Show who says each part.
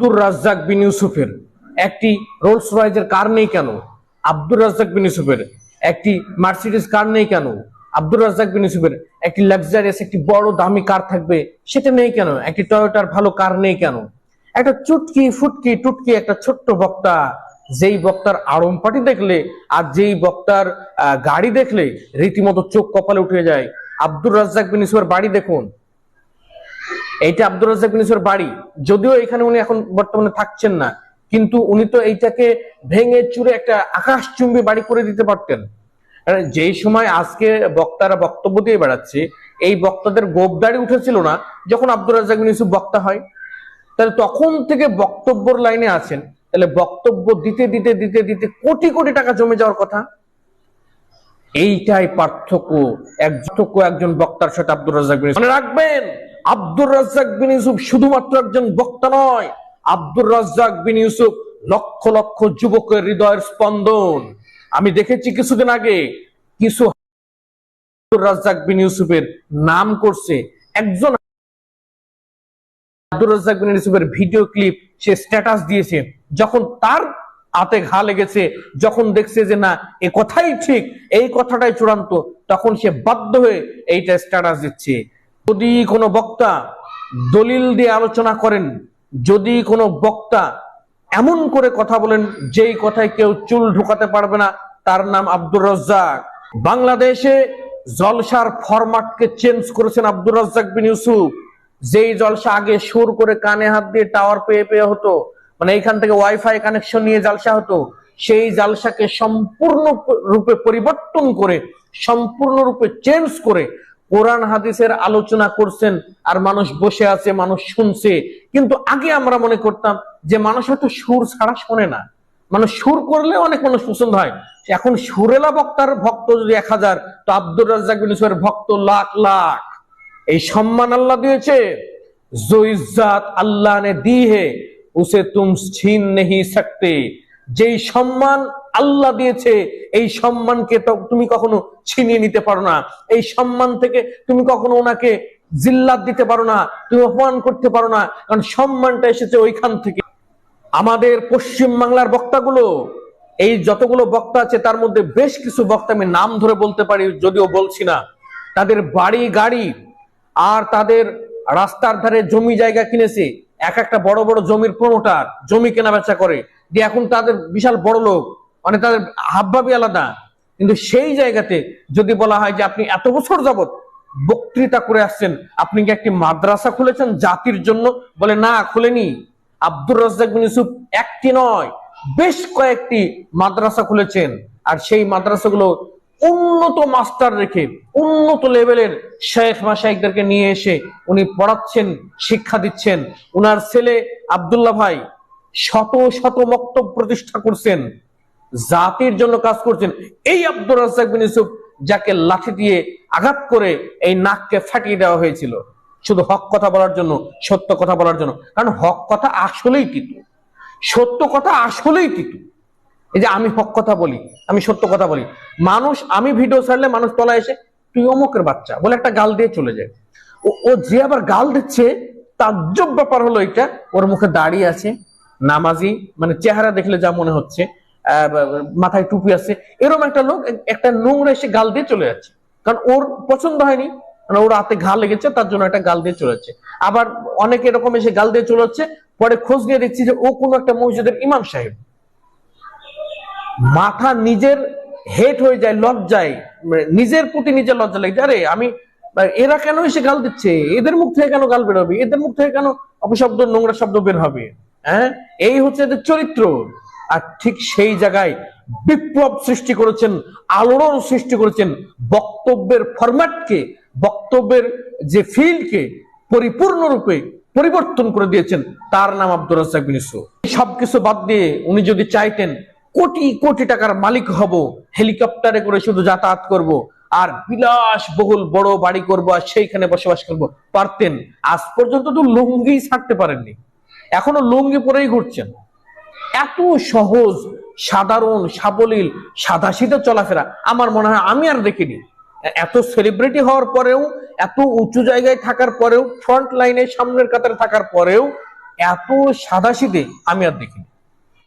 Speaker 1: আব্দুর রাজ্জাক বিন ইউসুফের। একটি রোলস রয়েজের কার নেই কেন? আব্দুর রাজ্জাক বিন ইউসুফের। একটি মার্সিডিস কার নেই কেন? আব্দুর রাজ্জাক বিন ইউসুফের। একটি লাক্সারিয়াস একটি বড়, দামি কার থাকবে, সেটা নেই কেন? একটি টয়োটার ভালো কার নেই কেন? একটা চুটকি, ফুটকি, টুটকি একটা ছোট্ট বক্তা, যেই বক্তার আড়ম পাটি দেখলে আর যেই বক্তার গাড়ি দেখলে রীতিমতো চোখ কপালে উঠে যায়। আব্দুর রাজ্জাক বিন ইউসুফের বাড়ি দেখুন। এইটা আব্দুর রাজ্জাক বিন বাড়ি। যদিও এখানে উনি এখন বর্তমানে থাকছেন না, কিন্তু উনি তো এইটাকে ভেঙে চুরে একটা আকাশচুম্বী বাড়ি করে দিতে পারতেন। যেই সময় আজকে বক্তারা বক্তব্য দিয়ে বেড়াচ্ছে, এই বক্তাদের গোবদাড়ি উঠেছিল না যখন আব্দুর রাজ্জাক বিন ইউসুফ বক্তা হয়। তাহলে তখন থেকে বক্তব্যর লাইনে আছেন, তাহলে বক্তব্য দিতে দিতে দিতে দিতে কোটি কোটি টাকা জমে যাওয়ার কথা। এইটাই পার্থক্য, একজন বক্তার সাথে আব্দুর রাজ্জাক বিন মনে রাখবেন আব্দুর রাজ্জাক বিন ইউসুফ শুধুমাত্র একজন বক্তা নয়। আব্দুর রাজ্জাক বিন ইউসুফ লক্ষ লক্ষ যুবকের হৃদয়ের স্পন্দন। আমি দেখেছি কিছুদিন আগে কিছু আব্দুর রাজ্জাক বিন ইউসুফের নাম করছে। একজন আব্দুর রাজ্জাক বিন ইউসুফের ভিডিও ক্লিপ সে স্ট্যাটাস দিয়েছে। যখন তার হাতে ঘা লেগেছে, যখন দেখছে যে না, এ কথাই ঠিক, এই কথাটাই চূড়ান্ত, তখন সে বাধ্য হয়ে এইটা স্ট্যাটাস দিচ্ছে। যদি কোনো বক্তা দলিল দিয়ে আলোচনা করেন, যদি কোনো বক্তা এমন করে কথা বলেন, যেই কথায় কেউ চুল ঢুকাতে পারবে না, তার নাম আব্দুর রজ্জাক। বাংলাদেশে জলসার ফরম্যাটকে চেঞ্জ করেছেন আব্দুর রাজ্জাক বিন ইউসুফ। যেই জলসা আগে সুর করে কানে হাত দিয়ে টাওয়ার পেয়ে পেয়ে হতো মানে এইখান থেকে ওয়াইফাই কানেকশন নিয়ে জালসা হতো, সেই জালসাকে সম্পূর্ণ রূপে পরিবর্তন করে, সম্পূর্ণ রূপে চেঞ্জ করে কোরআন হাদিসের আলোচনা করছেন আর মানুষ বসে আছে, মানুষ শুনছে। কিন্তু আগে আমরা মনে করতাম যে মানুষ হয়তো সুর ছাড়া শোনে না। মানুষ সুর করলে অনেক মানুষ পছন্দ হয়। এখন সুরেলা বক্তার ভক্ত যদি এক হাজার, তো আব্দুর রাজ্জাক বিনিসের ভক্ত লাখ লাখ। এই সম্মান আল্লাহ দিয়েছে। জো ইজ্জাত আল্লাহ নে দিহে, উসে তুম ছিন নেহি সকতে। যেই সম্মান আল্লাহ দিয়েছে, এই সম্মানকে তুমি কখনো ছিনিয়ে নিতে পারো না। এই সম্মান থেকে তুমি কখনো ওনাকে জিল্লাত দিতে পারো না, তুমি অপমান করতে পারো না, কারণ সম্মানটা এসেছে ওইখান থেকে। আমাদের পশ্চিম বাংলার বক্তাগুলো, এই যতগুলো বক্তা আছে, তার মধ্যে বেশ কিছু বক্তা আমি নাম ধরে বলতে পারি, যদিও বলছি না। তাদের বাড়ি গাড়ি আর তাদের রাস্তার ধারে জমি জায়গা কিনেছে। এক একটা বড় বড় জমির প্রমোটার, জমি কেনা বেচা করে। দিয়ে এখন তাদের বিশাল বড় লোক। মানে তাদের হাবভাবি আলাদা। কিন্তু সেই জায়গাতে যদি বলা হয় যে আপনি এত বছর যাবত বক্তৃতা করে আসছেন, আপনি কি একটি মাদ্রাসা খুলেছেন জাতির জন্য? বলে, না, খুলেনি। আব্দুর রাজ্জাক বিন ইউসুফ একটি নয়, বেশ কয়েকটি মাদ্রাসা খুলেছেন। আর সেই মাদ্রাসাগুলো উন্নত মাস্টার রেখে, উন্নত লেভেলের শেখ মাসাইকদেরকে নিয়ে এসে উনি পড়াচ্ছেন, শিক্ষা দিচ্ছেন। উনার ছেলে আব্দুল্লাহ ভাই শত শত মক্তব প্রতিষ্ঠা করছেন। জাতির জন্য কাজ করছেন। এই আব্দুর রাজ্জাক বিন ইউসুফ যাকে লাঠি দিয়ে আঘাত করে এই নাককে ফাটিয়ে দেওয়া হয়েছিল, শুধু হক কথা বলার জন্য, সত্য কথা বলার জন্য। কারণ হক কথা আসলেই তিতু। সত্য কথা আসলেই তিতু। এই যে আমি হক কথা বলি, আমি সত্য কথা বলি। মানুষ, আমি ভিডিও ছাড়লে মানুষ তলা এসে, তুই অমুকের বাচ্চা বলে একটা গাল দিয়ে চলে যায়। ও যে আবার গাল দিচ্ছে, তাজ্জব ব্যাপার হলো এটা। ওর মুখে দাঁড়িয়ে আছে, নামাজি মানে চেহারা দেখলে যা মনে হচ্ছে। মাথায় টুপি আছে। এরকম একটা লোক একটা নোংরা এসে গাল দিয়ে চলে যাচ্ছে। কারণ ওর পছন্দ হয়নি। মানে ওর হাতে ঘা লেগেছে, তার জন্য একটা গাল দিয়ে চলে যাচ্ছে। আবার অনেক এরকম এসে গাল দিয়ে চলে যাচ্ছে, পরে খোঁজ নিয়ে দেখছি যে ও কোনো একটা মসজিদের ইমাম সাহেব। মাথা নিজের হেট হয়ে যায়, লজ্জায়। মানে নিজের প্রতি নিজের লজ্জা লাগে আরে, আমি, এরা কেন এসে গাল দিচ্ছে? এদের মুখ থেকে কেন গাল বেরোবে এদের মুখ থেকে কেন অপশব্দ, নোংরা শব্দ বের হবে? হ্যাঁ? এই হচ্ছে এদের চরিত্র। আর ঠিক সেই জায়গায় বিপ্লব সৃষ্টি করেছেন, আলোড়ন সৃষ্টি করেছেন বক্তব্যের ফরম্যাটকে, বক্তব্যের যে ফিল্ডকে পরিপূর্ণরূপে পরিবর্তন করে দিয়েছেন, তার নাম আব্দুর রাজ্জাক সবকিছু বাদ দিয়ে উনি যদি চাইতেন, কোটি কোটি টাকার মালিক হব, হেলিকপ্টারে করে শুধু যাতায়াত করব, আর বিলাস বহুল বড় বাড়ি করব আর সেইখানে বসবাস করব, পারতেন। আজ পর্যন্ত তো লুঙ্গি ছাড়তে পারেননি। এখনও লুঙ্গি পরেই ঘুরছেন। এত সহজ, সাধারণ, সাবলীল সাদাশীতে চলাফেরা। আমার মনে হয় আমি আর দেখিনি। এত সেলিব্রিটি হওয়ার পরেও, এত উঁচু জায়গায় থাকার পরেও ফ্রন্ট লাইনে সামনের কাতারে থাকার পরেও, এত সাদাশীতে আমি আর দেখিনি।